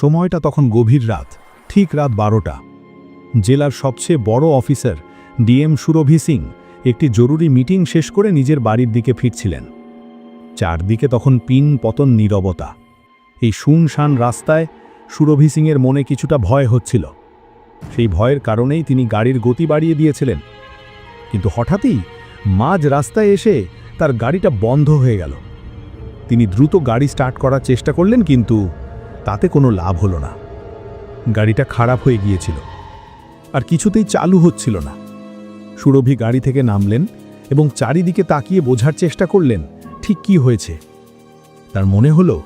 সময়টা তখন গভীর রাত, ঠিক রাত বারোটা। জেলার সবচেয়ে বড় অফিসার ডিএম সুরভি সিং একটি জরুরি মিটিং শেষ করে নিজের বাড়ির দিকে ফিরছিলেন। চারদিকে তখন পিন, পতন, নীরবতা। এই শুনশান রাস্তায় সুরভি সিংয়ের মনে কিছুটা ভয় হচ্ছিল। সেই ভয়ের কারণেই তিনি গাড়ির গতি বাড়িয়ে দিয়েছিলেন। কিন্তু হঠাৎই মাঝ রাস্তায় এসে তার গাড়িটা বন্ধ হয়ে গেল। তিনি দ্রুত গাড়ি স্টার্ট করার চেষ্টা করলেন, কিন্তু তাতে কোনো লাভ হলো না। গাড়িটা খারাপ হয়ে গিয়েছিল। আর কিছুতেই চালু হচ্ছিল না। সুরভি গাড়ি থেকে নামলেন এবং চারিদিকে তাকিয়ে বোঝার চেষ্টা করলেন, ঠিক কি হয়েছে? তার মনে হলো,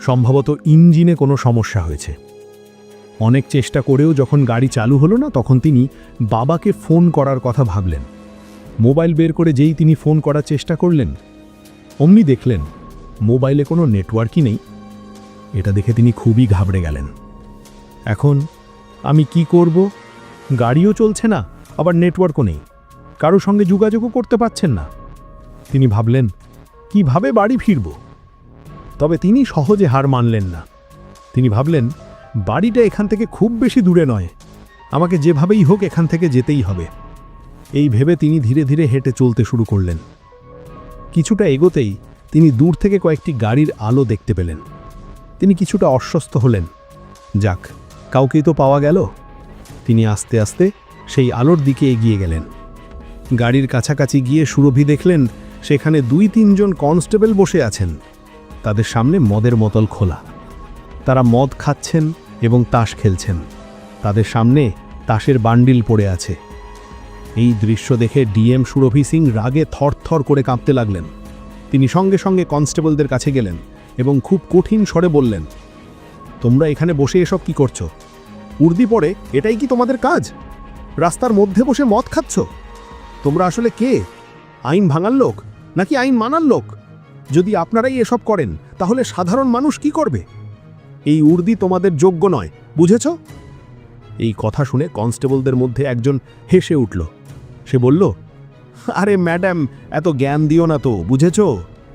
সম্ভবত ইঞ্জিনে কোনো সমস্যা হয়েছে। অনেক চেষ্টা করেও যখন গাড়ি চালু হলো না, তখন তিনি বাবাকে ফোন করার কথা ভাবলেন। মোবাইল বের করে যেই তিনি ফোন করার চেষ্টা করলেন, অমনি দেখলেন, মোবাইলে কোনো নেটওয়ার্কই নেই। এটা দেখে তিনি খুবই ঘাবড়ে গেলেন। এখন আমি কি করব? গাড়িও চলছে না, আবার নেটওয়ার্কও নেই। কারও সঙ্গে যোগাযোগও করতে পারছেন না। তিনি ভাবলেন, কীভাবে বাড়ি ফিরব? তবে তিনি সহজে হার মানলেন না। তিনি ভাবলেন, বাড়িটা এখান থেকে খুব বেশি দূরে নয়। আমাকে যেভাবেই হোক এখান থেকে যেতেই হবে। এই ভেবে তিনি ধীরে ধীরে হেঁটে চলতে শুরু করলেন। কিছুটা এগোতেই তিনি দূর থেকে কয়েকটি গাড়ির আলো দেখতে পেলেন। তিনি কিছুটা অস্বস্ত হলেন। যাক, কাউকেই তো পাওয়া গেল। তিনি আস্তে আস্তে সেই আলোর দিকে এগিয়ে গেলেন। গাড়ির কাছাকাছি গিয়ে সুরভি দেখলেন, সেখানে দুই তিনজন কনস্টেবল বসে আছেন। তাদের সামনে মদের বোতল খোলা। তারা মদ খাচ্ছেন এবং তাস খেলছেন। তাদের সামনে তাসের বান্ডিল পড়ে আছে। এই দৃশ্য দেখে ডিএম সুরভি সিং রাগে থরথর করে কাঁপতে লাগলেন। তিনি সঙ্গে সঙ্গে কনস্টেবলদের কাছে গেলেন। এবং খুব কঠিন স্বরে বললেন, তোমরা এখানে বসে এসব কি করছ? উর্দি পড়ে, এটাই কি তোমাদের কাজ? রাস্তার মধ্যে বসে মদ খাচ্ছ? তোমরা আসলে কে? আইন ভাঙার লোক নাকি আইন মানার লোক? যদি আপনারাই এসব করেন, তাহলে সাধারণ মানুষ কি করবে? এই উর্দি তোমাদের যোগ্য নয়, বুঝেছ? এই কথা শুনে কনস্টেবলদের মধ্যে একজন হেসে উঠল। সে বলল, আরে ম্যাডাম, এত জ্ঞান দিও না তো, বুঝেছ?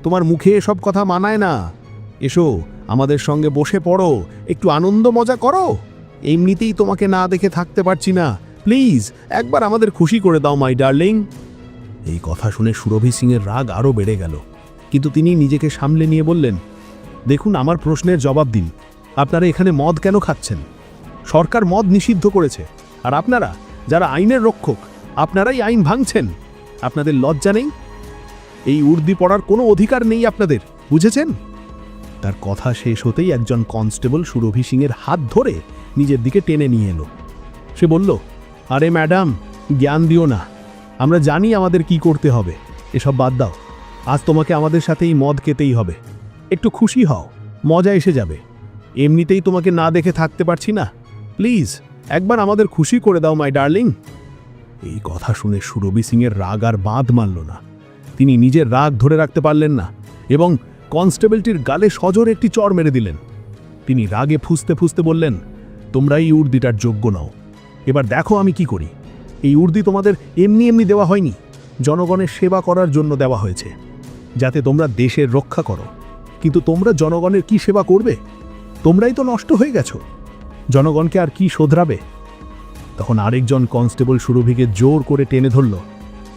তোমার মুখে এসব কথা মানায় না। এসো, আমাদের সঙ্গে বসে পড়ো, একটু আনন্দ মজা করো। এমনিতেই তোমাকে না দেখে থাকতে পারছি না। প্লিজ, একবার আমাদের খুশি করে দাও, মাই ডার্লিং। এই কথা শুনে সুরভি সিংয়ের রাগ আরও বেড়ে গেল। কিন্তু তিনি নিজেকে সামলে নিয়ে বললেন, দেখুন, আমার প্রশ্নের জবাব দিন। আপনারা এখানে মদ কেন খাচ্ছেন? সরকার মদ নিষিদ্ধ করেছে। আর আপনারা, যারা আইনের রক্ষক, আপনারাই আইন ভাঙছেন। আপনাদের লজ্জা নেই? এই উর্দি পড়ার কোনো অধিকার নেই আপনাদের, বুঝেছেন? তার কথা শেষ হতেই একজন কনস্টেবল সুরভি সিংয়ের হাত ধরে নিজের দিকে টেনে নিয়ে এলো। সে বলল, আরে ম্যাডাম, জ্ঞান দিও না। আমরা জানি আমাদের কি করতে হবে। এসব বাদ দাও। আজ তোমাকে আমাদের সাথে এই মদ খেতেই হবে। একটু খুশি হও। মজা এসে যাবে। এমনিতেই তোমাকে না দেখে থাকতে পারছি না। প্লিজ, একবার আমাদের খুশি করে দাও, মাই ডার্লিং। এই কথা শুনে সুরভি সিংয়ের রাগ আর বাঁধ মানল না। তিনি নিজের রাগ ধরে রাখতে পারলেন না এবং কনস্টেবলটির গালে সজোর একটি চর মেরে দিলেন। তিনি রাগে ফুসতে ফুসতে বললেন, তোমরা এই উর্দিটার যোগ্য নাও। এবার দেখো আমি কি করি। এই উর্দি তোমাদের এমনি এমনি দেওয়া হয়নি। জনগণের সেবা করার জন্য দেওয়া হয়েছে। যাতে তোমরা দেশের রক্ষা করো। কিন্তু তোমরা জনগণের কি সেবা করবে? তোমরাই তো নষ্ট হয়ে গেছো। জনগণকে আর কি শোধরাবে? তখন আরেকজন কনস্টেবল সুরভিকে জোর করে টেনে ধরল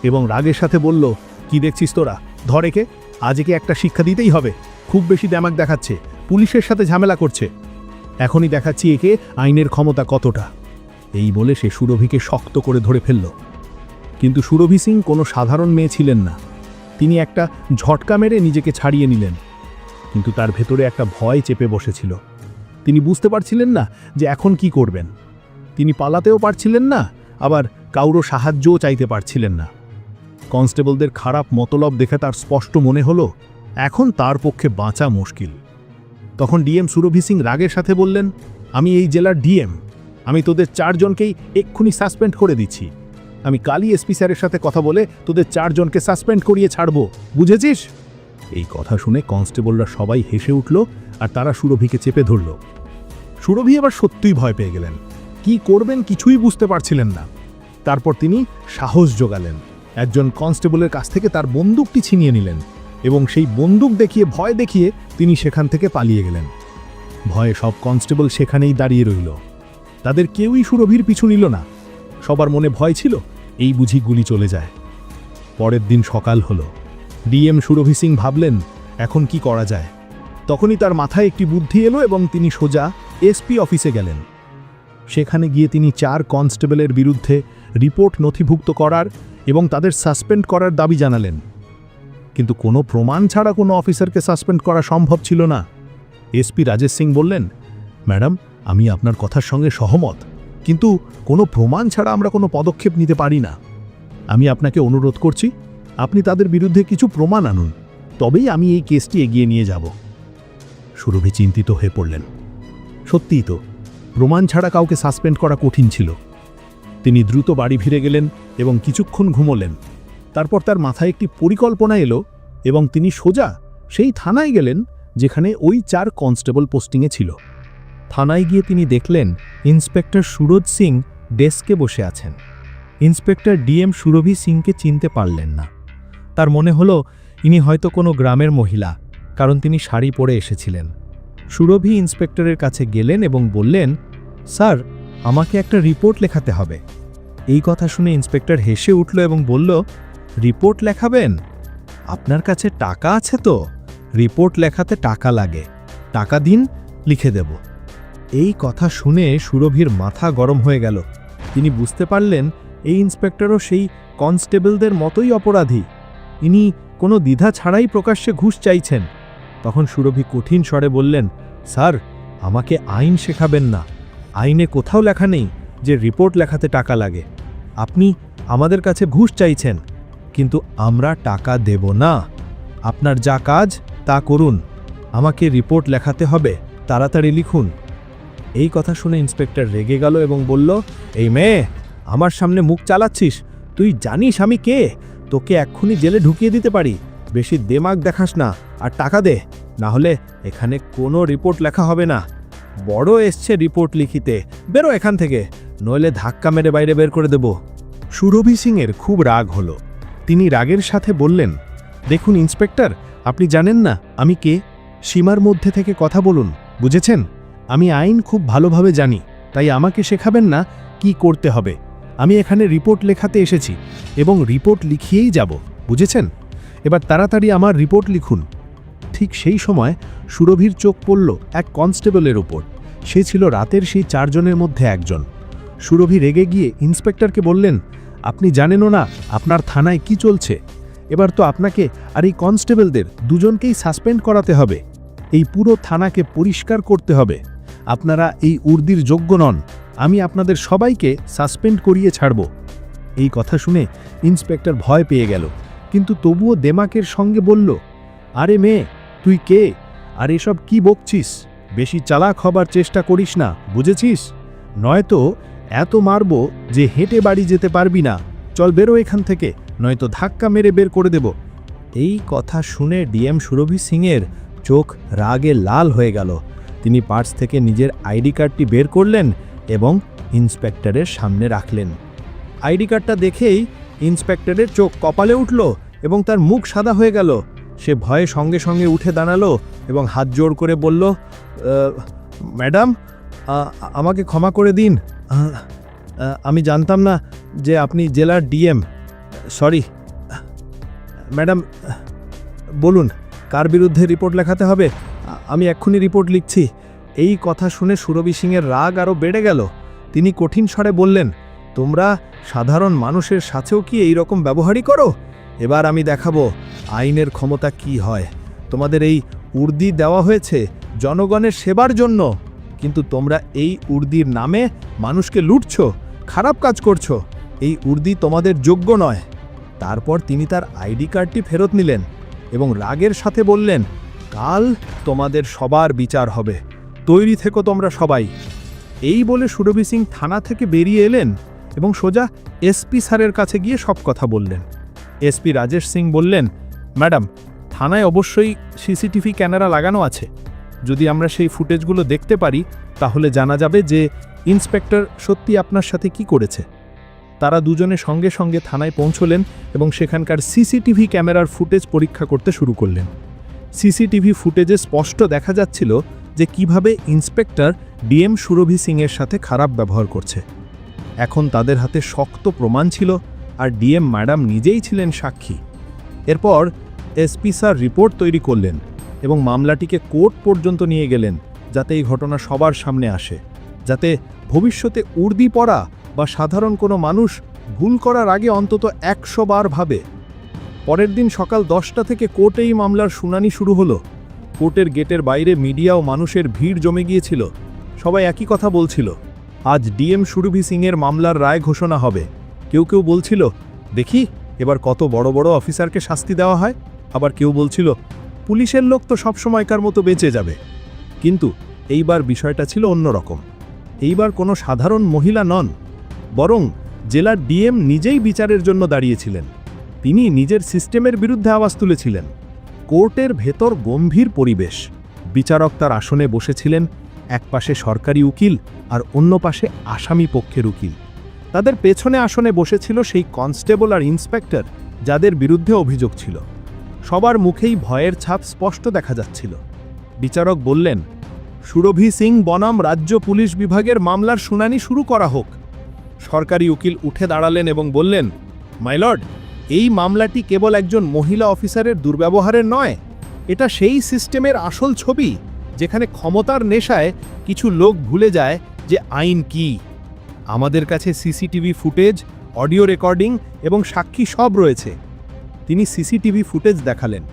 এবং রাগের সাথে বলল, কি দেখছিস তোরা? ধরেকে আজকে একটা শিক্ষা দিতেই হবে? খুব বেশি দ্যামাক দেখাচ্ছে। পুলিশের সাথে ঝামেলা করছে। এখনই দেখাচ্ছি একে আইনের ক্ষমতা কতটা। এই বলে সে সুরভিকে শক্ত করে ধরে ফেলল। কিন্তু সুরভি সিং কোনো সাধারণ মেয়ে ছিলেন না। তিনি একটা ঝটকা মেরে নিজেকে ছাড়িয়ে নিলেন। কিন্তু তার ভেতরে একটা ভয় চেপে বসেছিল। তিনি বুঝতে পারছিলেন না যে এখন কি করবেন। তিনি পালাতেও পারছিলেন না, আবার কাউরো সাহায্যও চাইতে পারছিলেন না। কনস্টেবলদের খারাপ মতলব দেখে তার স্পষ্ট মনে হলো, এখন তার পক্ষে বাঁচা মুশকিল। তখন ডিএম সুরভি সিং রাগের সাথে বললেন, আমি এই জেলার ডিএম। আমি তোদের চারজনকেই এক্ষুনি সাসপেন্ড করে দিচ্ছি। আমি কালি এসপি স্যারের সাথে কথা বলে তোদের চারজনকে সাসপেন্ড করিয়ে ছাড়ব। বুঝেছিস? এই কথা শুনে কনস্টেবলরা সবাই হেসে উঠল আর তারা সুরভিকে চেপে ধরল। সুরভি এবার সত্যিই ভয় পেয়ে গেলেন। কি করবেন কিছুই বুঝতে পারছিলেন না। তারপর তিনি সাহস জোগালেন একজন কনস্টেবলের কাছ থেকে তার বন্দুকটি ছিনিয়ে নিলেন এবং সেই বন্দুক দেখিয়ে ভয় দেখিয়ে তিনি সেখান থেকে পালিয়ে গেলেন। ভয়ে সব কনস্টেবল সেখানেই দাঁড়িয়ে রইল। তাদের কেউই সুরভির পিছু নিল না। সবার মনে ভয় ছিল, এই বুঝি গুলি চলে যায়। পরের দিন সকাল হলো। ডিএম সুরভি সিং ভাবলেন, এখন কি করা যায়? তখনই তার মাথায় একটি বুদ্ধি এলো এবং তিনি সোজা এসপি অফিসে গেলেন। সেখানে গিয়ে তিনি চার কনস্টেবলের বিরুদ্ধে রিপোর্ট নথিভুক্ত করার এবং তাদের সাসপেন্ড করার দাবি জানালেন। কিন্তু কোনো প্রমাণ ছাড়া কোনো অফিসারকে সাসপেন্ড করা সম্ভব ছিল না। এসপি রাজেশ সিং বললেন, ম্যাডাম, আমি আপনার কথার সঙ্গে সহমত, কিন্তু কোনো প্রমাণ ছাড়া আমরা কোনো পদক্ষেপ নিতে পারি না। আমি আপনাকে অনুরোধ করছি, আপনি তাদের বিরুদ্ধে কিছু প্রমাণ আনুন, তবেই আমি এই কেসটি এগিয়ে নিয়ে যাব সুরভি চিন্তিত হয়ে পড়লেন। সত্যিই তো, প্রমাণ ছাড়া কাউকে সাসপেন্ড করা কঠিন ছিল। তিনি দ্রুত বাড়ি ফিরে গেলেন এবং কিছুক্ষণ ঘুমোলেন। তারপর তার মাথায় একটি পরিকল্পনা এলো এবং তিনি সোজা সেই থানায় গেলেন যেখানে ওই চার কনস্টেবল পোস্টিংয়ে ছিল। থানায় গিয়ে তিনি দেখলেন ইন্সপেক্টর সুরজ সিং ডেস্কে বসে আছেন। ইন্সপেক্টর ডিএম সুরভি সিংকে চিনতে পারলেন না। তার মনে হলো, ইনি হয়তো কোনো গ্রামের মহিলা, কারণ তিনি শাড়ি পরে এসেছিলেন। সুরভি ইন্সপেক্টরের কাছে গেলেন এবং বললেন, স্যার আমাকে একটা রিপোর্ট লেখাতে হবে। এই কথা শুনে ইন্সপেক্টর হেসে উঠল এবং বলল, রিপোর্ট লেখাবেন? আপনার কাছে টাকা আছে তো? রিপোর্ট লেখাতে টাকা লাগে। টাকা দিন, লিখে দেব। এই কথা শুনে সুরভির মাথা গরম হয়ে গেল। তিনি বুঝতে পারলেন, এই ইন্সপেক্টরও সেই কনস্টেবলদের মতোই অপরাধী। ইনি কোনো দ্বিধা ছাড়াই প্রকাশ্যে ঘুষ চাইছেন। তখন সুরভি কঠিন স্বরে বললেন, স্যার, আমাকে আইন শেখাবেন না। আইনে কোথাও লেখা নেই যে রিপোর্ট লেখাতে টাকা লাগে। আপনি আমাদের কাছে ঘুষ চাইছেন, কিন্তু আমরা টাকা দেব না। আপনার যা কাজ, তা করুন। আমাকে রিপোর্ট লেখাতে হবে, তাড়াতাড়ি লিখুন। এই কথা শুনে ইন্সপেক্টর রেগে গেল এবং বলল, এই মেয়ে, আমার সামনে মুখ চালাচ্ছিস? তুই জানিস আমি কে? তোকে এক্ষুনি জেলে ঢুকিয়ে দিতে পারি। বেশি দেমাগ দেখাস না, আর টাকা দে। না হলে এখানে কোনো রিপোর্ট লেখা হবে না। বড় এসছে রিপোর্ট লিখিতে। বেরো এখান থেকে, নইলে ধাক্কা মেরে বাইরে বের করে দেব। সুরভি সিংয়ের খুব রাগ হলো। তিনি রাগের সাথে বললেন, দেখুন ইন্সপেক্টর, আপনি জানেন না, আমি কে? সীমার মধ্যে থেকে কথা বলুন, বুঝেছেন? আমি আইন খুব ভালোভাবে জানি, তাই আমাকে শেখাবেন না কি করতে হবে। আমি এখানে রিপোর্ট লেখাতে এসেছি, এবং রিপোর্ট লিখিয়েই যাব, বুঝেছেন? এবার তাড়াতাড়ি আমার রিপোর্ট লিখুন। ঠিক সেই সময় সুরভির চোখ পড়ল এক কনস্টেবলের উপর। সে ছিল রাতের সেই চারজনের মধ্যে একজন। সুরভি রেগে গিয়ে ইন্সপেক্টরকে বললেন, আপনি জানেনও না আপনার থানায় কি চলছে? এবার তো আপনাকে আর এই কনস্টেবলদের দুজনকেই সাসপেন্ড করাতে হবে। এই পুরো থানাকে পরিষ্কার করতে হবে। আপনারা এই উর্দির যোগ্য নন। আমি আপনাদের সবাইকে সাসপেন্ড করিয়ে ছাড়ব। এই কথা শুনে ইন্সপেক্টর ভয় পেয়ে গেল। কিন্তু তবুও দেমাকের সঙ্গে বলল, আরে মেয়ে তুই কে? আর এসব কি বকছিস? বেশি চালাক হবার চেষ্টা করিস না, বুঝেছিস? নয়তো এত মারব যে হেঁটে বাড়ি যেতে পারবি না। চল বেরো এখান থেকে, নয়তো ধাক্কা মেরে বের করে দেব। এই কথা শুনে ডিএম সুরভি সিংয়ের চোখ রাগে লাল হয়ে গেল। তিনি পার্স থেকে নিজের আইডি কার্ডটি বের করলেন এবং ইন্সপেক্টরের সামনে রাখলেন। আইডি কার্ডটা দেখেই ইন্সপেক্টরের চোখ কপালে উঠল এবং তার মুখ সাদা হয়ে গেল। সে ভয়ে সঙ্গে সঙ্গে উঠে দাঁড়াল এবং হাত জোড় করে বলল ম্যাডাম আমাকে ক্ষমা করে দিন। আমি জানতাম না যে আপনি জেলার ডিএম। সরি, ম্যাডাম, বলুন, কার বিরুদ্ধে রিপোর্ট লেখাতে হবে? আমি এক্ষুনি রিপোর্ট লিখছি। এই কথা শুনে সুরভি সিংয়ের রাগ আরও বেড়ে গেল। তিনি কঠিন স্বরে বললেন, তোমরা সাধারণ মানুষের সাথেও কি এই রকম ব্যবহারই করো? এবার আমি দেখাবো। আইনের ক্ষমতা কি হয়? তোমাদের এই উর্দি দেওয়া হয়েছে জনগণের সেবার জন্য। কিন্তু তোমরা এই উর্দির নামে মানুষকে লুটছ, খারাপ কাজ করছ। এই উর্দি তোমাদের যোগ্য নয়। তারপর তিনি তার আইডি কার্ডটি ফেরত নিলেন এবং রাগের সাথে বললেন, কাল তোমাদের সবার বিচার হবে। তৈরি থেকো তোমরা সবাই। এই বলে সুরভি সিং থানা থেকে বেরিয়ে এলেন এবং সোজা এসপি স্যারের কাছে গিয়ে সব কথা বললেন। এসপি রাজেশ সিং বললেন ম্যাডাম, থানায় অবশ্যই সিসিটিভি ক্যামেরা লাগানো আছে। যদি আমরা সেই ফুটেজগুলো দেখতে পারি, তাহলে জানা যাবে যে ইন্সপেক্টর সত্যি আপনার সাথে কি করেছে। তারা দুজনে সঙ্গে সঙ্গে থানায় পৌঁছলেন এবং সেখানকার সিসিটিভি ক্যামেরার ফুটেজ পরীক্ষা করতে শুরু করলেন। সিসিটিভি ফুটেজে স্পষ্ট দেখা যাচ্ছিল যে কীভাবে ইন্সপেক্টর ডিএম সুরভি সিংয়ের সাথে খারাপ ব্যবহার করছে। এখন তাদের হাতে শক্ত প্রমাণ ছিল আর ডিএম ম্যাডাম নিজেই ছিলেন সাক্ষী। এরপর এসপি স্যার রিপোর্ট তৈরি করলেন এবং মামলাটিকে কোর্ট পর্যন্ত নিয়ে গেলেন যাতে এই ঘটনা সবার সামনে আসে, যাতে ভবিষ্যতে উর্দি পড়া বা সাধারণ কোনো মানুষ ভুল করার আগে অন্তত একশো বার ভাবে। পরের দিন সকাল দশটা থেকে কোর্টে এই মামলার শুনানি শুরু হলো। কোর্টের গেটের বাইরে মিডিয়া ও মানুষের ভিড় জমে গিয়েছিল। সবাই একই কথা বলছিল, আজ ডিএম সুরভি সিংয়ের মামলার রায় ঘোষণা হবে। কেউ কেউ বলছিল, দেখি, এবার কত বড় বড় অফিসারকে শাস্তি দেওয়া হয়? আবার কেউ বলছিল, পুলিশের লোক তো সবসময়কার মতো বেঁচে যাবে। কিন্তু এইবার বিষয়টা ছিল অন্যরকম। এইবার কোনো সাধারণ মহিলা নন, বরং জেলার ডিএম নিজেই বিচারের জন্য দাঁড়িয়েছিলেন। তিনি নিজের সিস্টেমের বিরুদ্ধে আওয়াজ তুলেছিলেন। কোর্টের ভেতর গম্ভীর পরিবেশ। বিচারক তার আসনে বসেছিলেন এক পাশে সরকারি উকিল আর অন্য পাশে আসামি পক্ষের উকিল। তাদের পেছনে আসনে বসেছিল সেই কনস্টেবল আর ইন্সপেক্টর, যাদের বিরুদ্ধে অভিযোগ ছিল। সবার মুখেই ভয়ের ছাপ স্পষ্ট দেখা যাচ্ছিল। বিচারক বললেন, সুরভি সিং বনাম রাজ্য পুলিশ বিভাগের মামলার শুনানি শুরু করা হোক। সরকারি উকিল উঠে দাঁড়ালেন এবং বললেন মাইলর্ড এই মামলাটি কেবল একজন মহিলা অফিসারের দুর্ব্যবহারের নয়, এটা সেই সিস্টেমের আসল ছবি, যেখানে ক্ষমতার নেশায় কিছু লোক ভুলে যায় যে আইন কি। আমাদের কাছে সিসিটিভি ফুটেজ, অডিও রেকর্ডিং এবং সাক্ষী সব রয়েছে। তিনি সিসিটিভি ফুটেজ দেখালেন।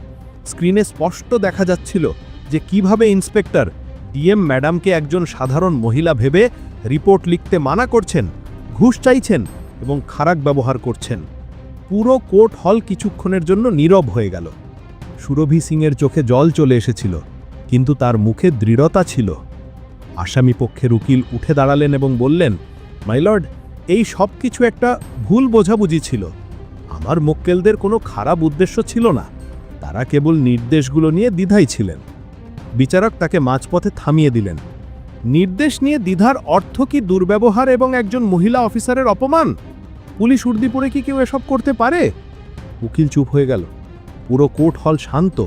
স্ক্রিনে স্পষ্ট দেখা যাচ্ছিল যে কীভাবে ইন্সপেক্টর ডিএম ম্যাডামকে একজন সাধারণ মহিলা ভেবে রিপোর্ট লিখতে মানা করছেন, ঘুষ চাইছেন এবং খারাপ ব্যবহার করছেন। পুরো কোর্ট হল কিছুক্ষণের জন্য নীরব হয়ে গেল। সুরভি সিংয়ের চোখে জল চলে এসেছিল, কিন্তু তার মুখে দৃঢ়তা ছিল। আসামি পক্ষের উকিল উঠে দাঁড়ালেন এবং বললেন মাইলর্ড এই সব কিছু একটা ভুল বোঝাবুঝি ছিল। আমার মক্কেলদের কোনো খারাপ উদ্দেশ্য ছিল না। তারা কেবল নির্দেশগুলো নিয়ে দ্বিধাই ছিলেন। বিচারক তাকে মাঝপথে থামিয়ে দিলেন। নির্দেশ নিয়ে দ্বিধার অর্থ কি দুর্ব্যবহার এবং একজন মহিলা অফিসারের অপমান? পুলিশ উর্দি পরে কি কেউ এসব করতে পারে? উকিল চুপ হয়ে গেল। পুরো কোর্ট হল শান্ত।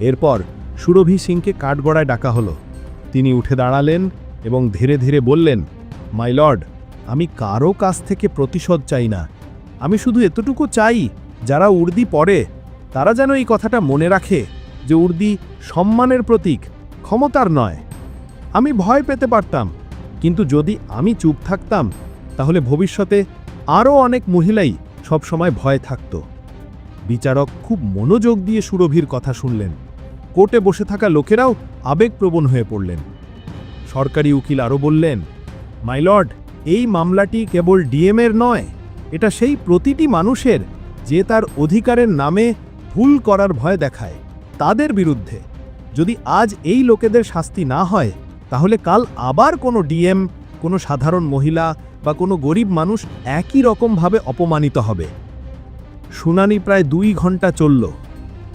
এরপর সুরভি সিংকে কাঠগড়ায় ডাকা হলো। তিনি উঠে দাঁড়ালেন এবং ধীরে ধীরে বললেন, মাই লর্ড, আমি কারও কাছ থেকে প্রতিশোধ চাই না। আমি শুধু এতটুকু চাই, যারা উর্দি পড়ে, তারা যেন এই কথাটা মনে রাখে যে উর্দি সম্মানের প্রতীক, ক্ষমতার নয়। আমি ভয় পেতে পারতাম, কিন্তু যদি আমি চুপ থাকতাম, তাহলে ভবিষ্যতে আরও অনেক মহিলাই সবসময় ভয় থাকত। বিচারক খুব মনোযোগ দিয়ে সুরভির কথা শুনলেন। কোর্টে বসে থাকা লোকেরাও আবেগপ্রবণ হয়ে পড়লেন। সরকারি উকিল আরও বললেন মাইলর্ড এই মামলাটি কেবল ডিএমের নয় এটা সেই প্রতিটি মানুষের যে তার অধিকারের নামে ভুল করার ভয় দেখায়, তাদের বিরুদ্ধে। যদি আজ এই লোকেদের শাস্তি না হয়, তাহলে কাল আবার কোনো ডিএম, কোনো সাধারণ মহিলা বা কোনো গরিব মানুষ একই রকমভাবে অপমানিত হবে। শুনানি প্রায় দুই ঘণ্টা চলল।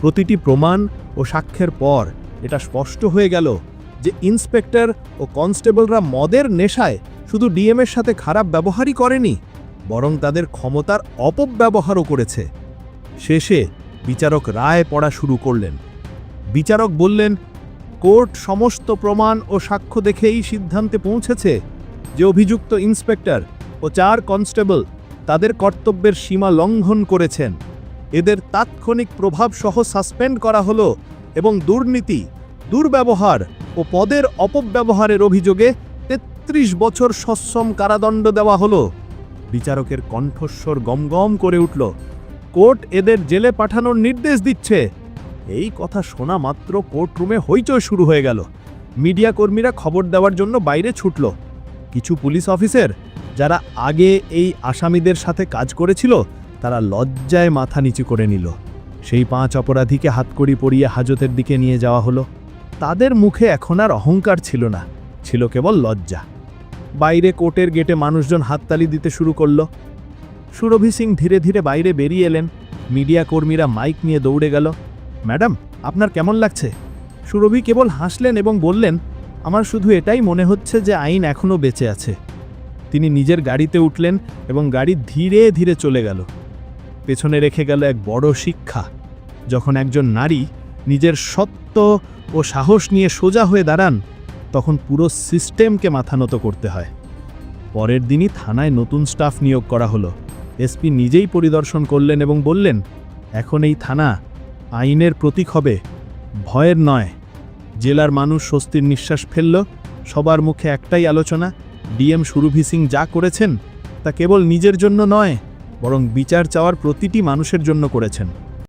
প্রতিটি প্রমাণ ও সাক্ষ্যের পর এটা স্পষ্ট হয়ে গেল যে ইন্সপেক্টর ও কনস্টেবলরা মদের নেশায় শুধু ডিএমের সাথে খারাপ ব্যবহারই করেনি। বরং তাদের ক্ষমতার অপব্যবহারও করেছে। শেষে বিচারক রায় পড়া শুরু করলেন। বিচারক বললেন, কোর্ট সমস্ত প্রমাণ ও সাক্ষ্য দেখে এই সিদ্ধান্তে পৌঁছেছে যে অভিযুক্ত ইন্সপেক্টর ও চার কনস্টেবল তাদের কর্তব্যের সীমা লঙ্ঘন করেছেন। এদের তাৎক্ষণিক প্রভাব সহ সাসপেন্ড করা হলো এবং দুর্নীতি, দুর্ব্যবহার ও পদের অপব্যবহারের অভিযোগে তেত্রিশ বছর সশ্রম কারাদণ্ড দেওয়া হলো। বিচারকের কণ্ঠস্বর গমগম করে উঠল। কোর্ট এদের জেলে পাঠানোর নির্দেশ দিচ্ছে। এই কথা শোনা মাত্র কোর্টরুমে হইচই শুরু হয়ে গেল। মিডিয়া কর্মীরা খবর দেওয়ার জন্য বাইরে ছুটল। কিছু পুলিশ অফিসার, যারা আগে এই আসামিদের সাথে কাজ করেছিল, তারা লজ্জায় মাথা নিচু করে নিল। সেই পাঁচ অপরাধীকে হাতকড়ি পরিয়ে হাজতের দিকে নিয়ে যাওয়া হলো। তাদের মুখে এখন আর অহংকার ছিল না, ছিল কেবল লজ্জা। বাইরে কোর্টের গেটে মানুষজন হাততালি দিতে শুরু করল। সুরভি সিং ধীরে ধীরে বাইরে বেরিয়ে এলেন। মিডিয়া কর্মীরা মাইক নিয়ে দৌড়ে গেল। ম্যাডাম, আপনার কেমন লাগছে? সুরভি কেবল হাসলেন এবং বললেন, আমার শুধু এটাই মনে হচ্ছে যে আইন এখনও বেঁচে আছে। তিনি নিজের গাড়িতে উঠলেন এবং গাড়ি ধীরে ধীরে চলে গেল। পেছনে রেখে গেল এক বড় শিক্ষা। যখন একজন নারী নিজের সত্য ও সাহস নিয়ে সোজা হয়ে দাঁড়ান তখন পুরো সিস্টেমকে মাথা নত করতে হয়। পরের দিনই থানায় নতুন স্টাফ নিয়োগ করা হলো। এসপি নিজেই পরিদর্শন করলেন এবং বললেন, এখন এই থানা আইনের প্রতীক হবে। ভয়ের নয়। জেলার মানুষ স্বস্তির নিঃশ্বাস ফেলল। সবার মুখে একটাই আলোচনা, ডিএম সুরভি সিং যা করেছেন তা কেবল নিজের জন্য নয়, বরং বিচার চাওয়ার প্রতিটি মানুষের জন্য করেছেন।